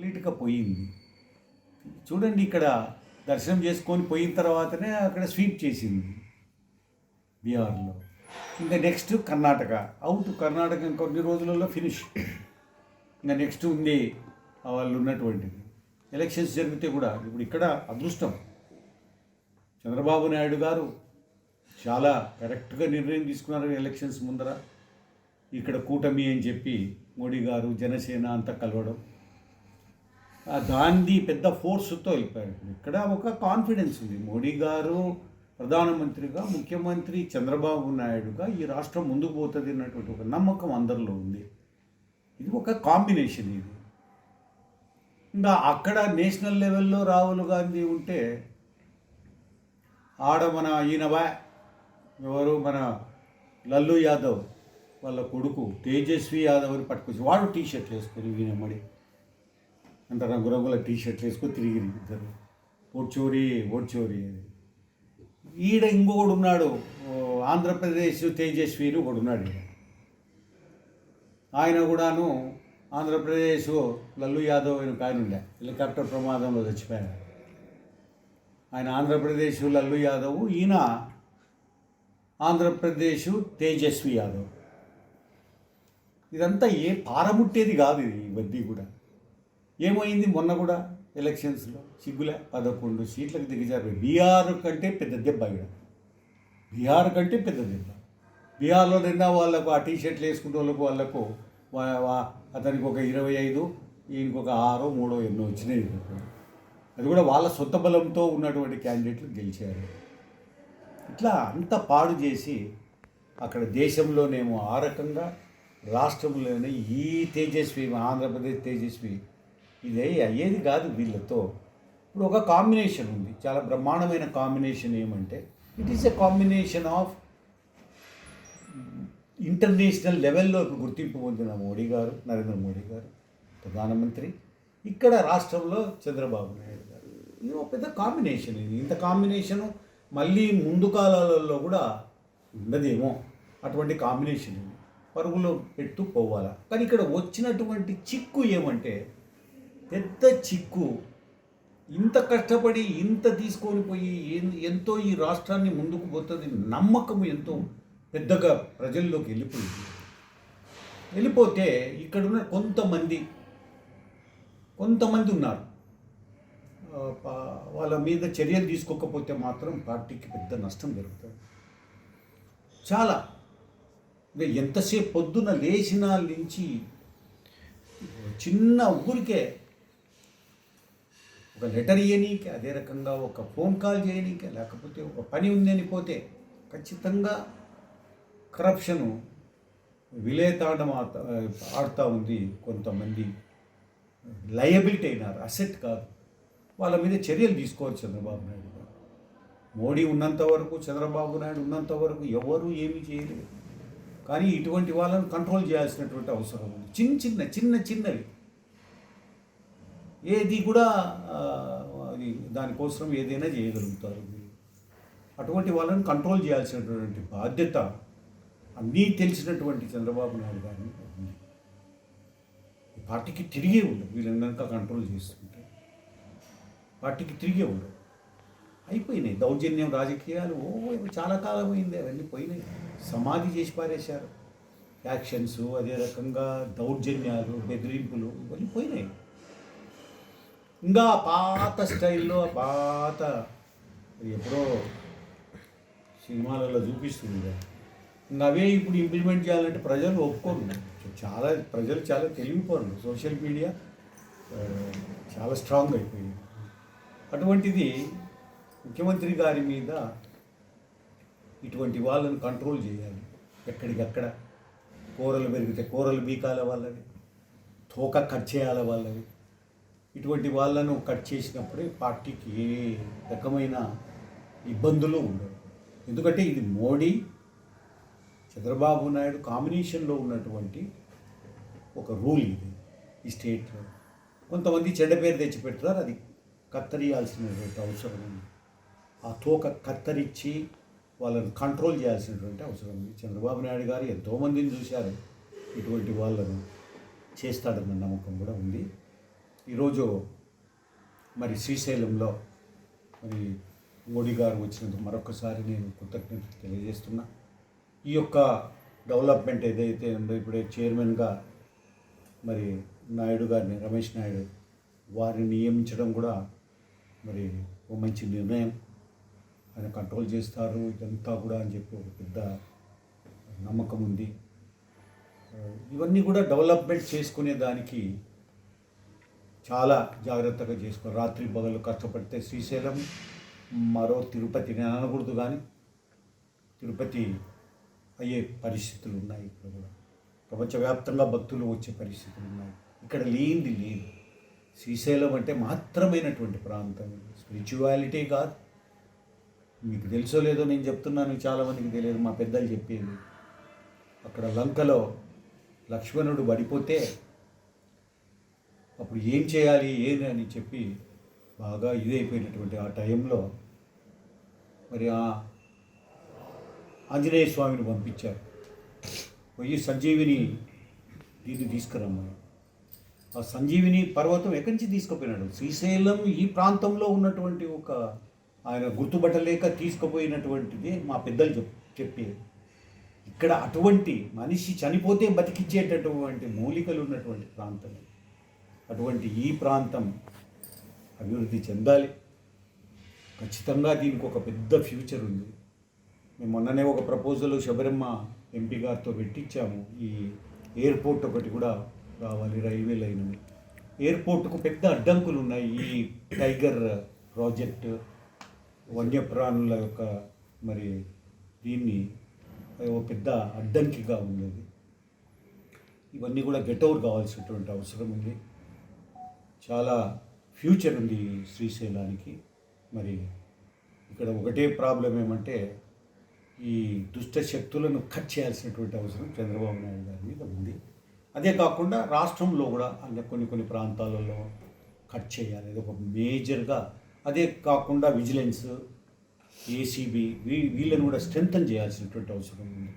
కంప్లీట్గా పోయింది. చూడండి ఇక్కడ దర్శనం చేసుకొని పోయిన తర్వాతనే అక్కడ స్వీప్ చేసింది బీహార్లో. ఇంకా నెక్స్ట్ కర్ణాటక అవుట్ కర్ణాటక ఇంకొన్ని రోజులలో ఫినిష్. ఇంకా నెక్స్ట్ ఉంది వాళ్ళు ఉన్నటువంటిది. ఎలక్షన్స్ జరిగితే కూడా ఇప్పుడు ఇక్కడ అదృష్టం. చంద్రబాబు నాయుడు గారు చాలా కరెక్ట్గా నిర్ణయం తీసుకున్నారు ఎలక్షన్స్ ముందర. ఇక్కడ కూటమి అని చెప్పి మోడీ గారు జనసేన అంతా కలవడం. గాంధీ పెద్ద ఫోర్స్తో వెళ్ళిపోయారు ఇక్కడ ఒక కాన్ఫిడెన్స్ ఉంది. మోడీ గారు ప్రధానమంత్రిగా ముఖ్యమంత్రి చంద్రబాబు నాయుడుగా ఈ రాష్ట్రం ముందుకు పోతుంది అన్నటువంటి ఒక నమ్మకం అందరిలో ఉంది. ఇది ఒక కాంబినేషన్ ఇది. ఇంకా అక్కడ నేషనల్ లెవెల్లో రాహుల్ గాంధీ ఉంటే ఆడ మన ఈయనవా ఎవరు మన లల్లు యాదవ్ వాళ్ళ కొడుకు తేజస్వి యాదవ్ అని పట్టుకొచ్చి వాడు టీ షర్ట్లు వేసుకొని ఈయనమ్మడి అంత రంగురంగుల టీ షర్ట్లు వేసుకొని తిరిగి ఇద్దరు. ఓడ్చోరి ఓడ్చోరి అని. ఈడ ఇంకొకడు ఉన్నాడు. ఆంధ్రప్రదేశ్ తేజస్విని ఒకడు ఉన్నాడు ఆయన కూడాను ఆంధ్రప్రదేశ్ లల్లు యాదవ్ అయిన ఆయన ఉండే. హెలికాప్టర్ ప్రమాదంలో చచ్చిపోయాడు. ఆయన ఆంధ్రప్రదేశ్ లల్లు యాదవ్ ఈయన ఆంధ్రప్రదేశ్ తేజస్వి యాదవ్. ఇదంతా ఏ పారముట్టేది కాదు ఇది ఇవన్నీ కూడా. ఏమైంది మొన్న కూడా ఎలక్షన్స్లో? సిగ్గులే? పదకొండు సీట్లకు దిగజారు బీహార్ కంటే పెద్ద దెబ్బ ఇక్కడ బీహార్ కంటే పెద్ద దెబ్బ. బీహార్లో నిన్న వాళ్ళకు ఆ టీ షర్ట్లు వేసుకునే వాళ్ళకు వాళ్ళకు అతనికి ఒక ఇరవై ఐదు ఈయనకి ఒక ఆరో మూడో ఎన్నో వచ్చినాయి అది కూడా వాళ్ళ సొంత బలంతో ఉన్నటువంటి క్యాండిడేట్లు గెలిచారు. ఇట్లా అంత పాడు చేసి అక్కడ దేశంలోనేమో ఆ రకంగా రాష్ట్రంలోనే ఈ తేజస్వి ఆంధ్రప్రదేశ్ తేజస్వి ఇది అయ్యేది కాదు వీళ్ళతో. ఇప్పుడు ఒక కాంబినేషన్ ఉంది. చాలా బ్రహ్మాండమైన కాంబినేషన్ ఏమంటే it is a combination of international లెవెల్లో ఇప్పుడు గుర్తింపు పొందిన మోడీ గారు నరేంద్ర మోడీ గారు ప్రధానమంత్రి. ఇక్కడ రాష్ట్రంలో చంద్రబాబు నాయుడు గారు. ఇది ఒక పెద్ద కాంబినేషన్ ఇది. ఇంత కాంబినేషను మళ్ళీ ముందు కాలాలలో కూడా ఉండదేమో. అటువంటి కాంబినేషన్ పరుగులో పెట్టు పోవాలా. కానీ ఇక్కడ వచ్చినటువంటి చిక్కు ఏమంటే పెద్ద చిక్కు. ఇంత కష్టపడి ఇంత తీసుకొని పోయి ఎంతో ఈ రాష్ట్రాన్ని ముందుకు పోతుంది నమ్మకం ఎంతో పెద్దగా ప్రజల్లోకి వెళ్ళిపోయింది. వెళ్ళిపోతే ఇక్కడున్న కొంతమంది కొంతమంది ఉన్నారు. వాళ్ళ మీద చర్యలు తీసుకోకపోతే మాత్రం పార్టీకి పెద్ద నష్టం జరుగుతుంది. చాలా. ఎంతసేపు పొద్దున లేచిన నుంచి చిన్న ఊరికే ఒక లెటర్ ఇవ్వనీకి అదే రకంగా ఒక ఫోన్ కాల్ చేయనీకి లేకపోతే ఒక పని ఉందని పోతే ఖచ్చితంగా కరప్షను విలేతాండం ఆడుతూ ఉంది కొంతమంది. లయబిలిటీ అయినారు అసెట్ కాదు. వాళ్ళ మీద చర్యలు తీసుకోవాలి చంద్రబాబు నాయుడు గారు. మోడీ ఉన్నంత వరకు చంద్రబాబు నాయుడు ఉన్నంత వరకు ఎవరు ఏమీ చేయలేదు. కానీ ఇటువంటి వాళ్ళని కంట్రోల్ చేయాల్సినటువంటి అవసరం ఉంది. చిన్న చిన్న చిన్న చిన్నవి. ఏది కూడా అది దానికోసం ఏదైనా చేయగలుగుతారు అటువంటి వాళ్ళని కంట్రోల్ చేయాల్సినటువంటి బాధ్యత అన్నీ తెలిసినటువంటి చంద్రబాబు నాయుడు గారిని పార్టీకి తిరిగే ఉండదు వీళ్ళని కనుక కంట్రోల్ చేస్తుంటే. పార్టీకి తిరిగే ఉండదు. అయిపోయినాయి దౌర్జన్యం రాజకీయాలు ఓ చాలా కాలం అయింది అవన్నీ పోయినాయి. సమాధి చేసి పారేశారు. యాక్షన్స్ అదే రకంగా దౌర్జన్యాలు బెదిరింపులు ఇవన్నీ పోయినాయి. ఇంకా పాత స్టైల్లో పాత ఎప్పుడో సినిమాలలో చూపిస్తుంది ఇంకా అవే ఇప్పుడు ఇంప్లిమెంట్ చేయాలంటే ప్రజలు ఒప్పుకోరు. చాలా ప్రజలు చాలా తెలివిపోరు. సోషల్ మీడియా చాలా స్ట్రాంగ్ అయిపోయింది. అటువంటిది ముఖ్యమంత్రి గారి మీద ఇటువంటి వాళ్ళని కంట్రోల్ చేయాలి. ఎక్కడికక్కడ కూరలు పెరిగితే కూరలు బీకాల వాళ్ళవి తోక కట్ చేయాల వాళ్ళవి ఇటువంటి వాళ్ళను కట్ చేసినప్పుడే పార్టీకి ఏ రకమైన ఇబ్బందులు ఉండవు. ఎందుకంటే ఇది మోడీ చంద్రబాబు నాయుడు కాంబినేషన్లో ఉన్నటువంటి ఒక రూల్ ఇది ఈ స్టేట్లో. కొంతమంది చెడ్డ పేరు తెచ్చిపెడతారు అది కత్తరియాల్సినటువంటి అవసరం ఉంది. ఆ తోక కత్తరించి వాళ్ళని కంట్రోల్ చేయాల్సినటువంటి అవసరం ఉంది. చంద్రబాబు నాయుడు గారు ఎంతోమందిని చూశారు. ఇటువంటి వాళ్ళను చేస్తాడన్న నమ్మకం కూడా ఉంది. ఈరోజు మరి శ్రీశైలంలో మరి మోడీ గారు వచ్చినందుకు మరొకసారి నేను కృతజ్ఞతలు తెలియజేస్తున్నా. ఈ యొక్క డెవలప్మెంట్ ఏదైతే ఉందో ఇప్పుడే చైర్మన్గా మరి నాయుడు గారిని రమేష్ నాయుడు వారిని నియమించడం కూడా మరి ఓ మంచి నిర్ణయం. ఆయన కంట్రోల్ చేస్తారు ఇదంతా కూడా అని చెప్పి ఒక పెద్ద నమ్మకం ఉంది. ఇవన్నీ కూడా డెవలప్మెంట్ చేసుకునే దానికి చాలా జాగ్రత్తగా చేసుకో రాత్రి పగలు కష్టపడితే శ్రీశైలం మరో తిరుపతి నేను అనకూడదు కానీ తిరుపతి అయ్యే పరిస్థితులు ఉన్నాయి ఇక్కడ కూడా. ప్రపంచవ్యాప్తంగా భక్తులు వచ్చే పరిస్థితులు ఉన్నాయి. ఇక్కడ లేనిది లేదు. శ్రీశైలం అంటే మాత్రమైనటువంటి ప్రాంతం. స్పిరిచువాలిటీ కాదు. మీకు తెలుసో లేదో నేను చెప్తున్నాను చాలామందికి తెలియదు మా పెద్దలు చెప్పేది. అక్కడ లంకలో లక్ష్మణుడు పడిపోతే అప్పుడు ఏం చేయాలి ఏది అని చెప్పి బాగా ఇదైపోయినటువంటి ఆ టైంలో మరి ఆ ఆంజనేయ స్వామిని పంపించారు. పోయి సంజీవిని దీన్ని తీసుకురమ్మని. ఆ సంజీవిని పర్వతం ఎక్కడి నుంచి తీసుకుపోయినాడు? శ్రీశైలం ఈ ప్రాంతంలో ఉన్నటువంటి ఒక ఆయన గుర్తుపట్టలేక తీసుకుపోయినటువంటిది మా పెద్దలు చెప్ చెప్పేది. ఇక్కడ అటువంటి మనిషి చనిపోతే బతికించేటటువంటి మూలికలు ఉన్నటువంటి ప్రాంతం ఇది. అటువంటి ఈ ప్రాంతం అభివృద్ధి చెందాలి. ఖచ్చితంగా దీనికి ఒక పెద్ద ఫ్యూచర్ ఉంది. మేము మొన్ననే ఒక ప్రపోజల్ శబరిమ్మ ఎంపీ గారితో పెట్టించాము. ఈ ఎయిర్పోర్ట్ ఒకటి కూడా రావాలి రైల్వే లైన్. ఎయిర్పోర్ట్కు పెద్ద అడ్డంకులు ఉన్నాయి. ఈ టైగర్ ప్రాజెక్ట్ వన్యప్రాణుల యొక్క మరి దీన్ని ఒక పెద్ద అడ్డంకిగా ఉన్నది. ఇవన్నీ కూడా గెట్ అవుట్ కావాల్సినటువంటి అవసరం ఉంది. చాలా ఫ్యూచర్ ఉంది ఈ శ్రీశైలానికి. మరి ఇక్కడ ఒకటే ప్రాబ్లం ఏమంటే ఈ దుష్ట శక్తులను కట్ చేయాల్సినటువంటి అవసరం చంద్రబాబు నాయుడు గారి మీద ఉంది. అదే కాకుండా రాష్ట్రంలో కూడా అంటే కొన్ని కొన్ని ప్రాంతాలలో కట్ చేయాలి. ఇది ఒక మేజర్గా అదే కాకుండా విజిలెన్స్ ఏసీబీ వీ వీళ్ళని కూడా స్ట్రెంగ్తన్ చేయాల్సినటువంటి అవసరం ఉంది.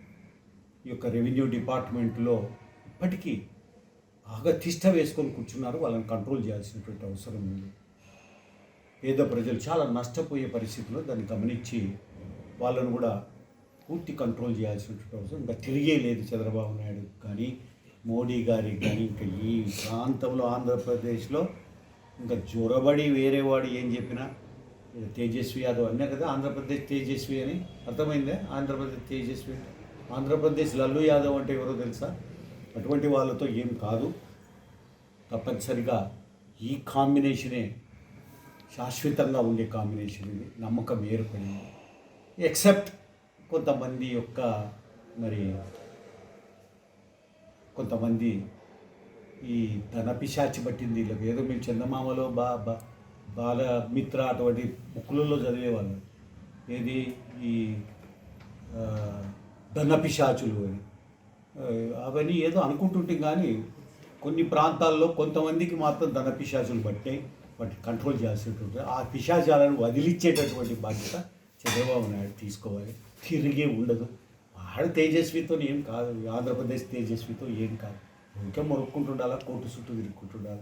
ఈ యొక్క రెవెన్యూ డిపార్ట్మెంట్లో ఇప్పటికీ బాగా తిష్ట వేసుకొని కూర్చున్నారు. వాళ్ళని కంట్రోల్ చేయాల్సినటువంటి అవసరం ఉంది. పేద ప్రజలు చాలా నష్టపోయే పరిస్థితిలో దాన్ని గమనించి వాళ్ళను కూడా పూర్తి కంట్రోల్ చేయాల్సినటువంటి అవసరం ఇంకా తిరిగే లేదు చంద్రబాబు నాయుడు. కానీ మోడీ గారికి కానీ ఇంకా ఈ ప్రాంతంలో ఆంధ్రప్రదేశ్లో ఇంకా జ్వరబడి వేరే వాడు ఏం చెప్పినా తేజస్వి యాదవ్ అన్నా కదా ఆంధ్రప్రదేశ్ తేజస్వి అని. అర్థమైందే? ఆంధ్రప్రదేశ్ తేజస్వి ఆంధ్రప్రదేశ్ లల్లు యాదవ్ అంటే ఎవరో తెలుసా? అటువంటి వాళ్ళతో ఏం కాదు. తప్పనిసరిగా ఈ కాంబినేషనే శాశ్వతంగా ఉండే కాంబినేషన్ ఇది నమ్మకం ఏర్పడింది ఎక్సెప్ట్ కొంతమంది యొక్క మరి కొంతమంది ఈ ధన పిశాచి పట్టింది. వీళ్ళకి ఏదో మేము చందమామలో బా బాల మిత్ర అటువంటి బుక్లలో చదివేవాళ్ళు. ఏది? ఈ ఆ, ధన పిశాచులు అని. అవన్నీ ఏదో అనుకుంటుంటే కానీ కొన్ని ప్రాంతాల్లో కొంతమందికి మాత్రం ధన పిశాచులు పట్టాయి వాటిని కంట్రోల్ చేయాల్సి ఆ పిశాచాలను వదిలిచ్చేటటువంటి బాధ్యత చంద్రబాబు నాయుడు తీసుకోవాలి. తిరిగే ఉండదు. వాడు తేజస్వితో ఏం కాదు. ఆంధ్రప్రదేశ్ తేజస్వితో ఏం కాదు. ఇంకా మొరుక్కుంటుండాలా కోర్టు చుట్టూ తిరుగుకుంటుండాలి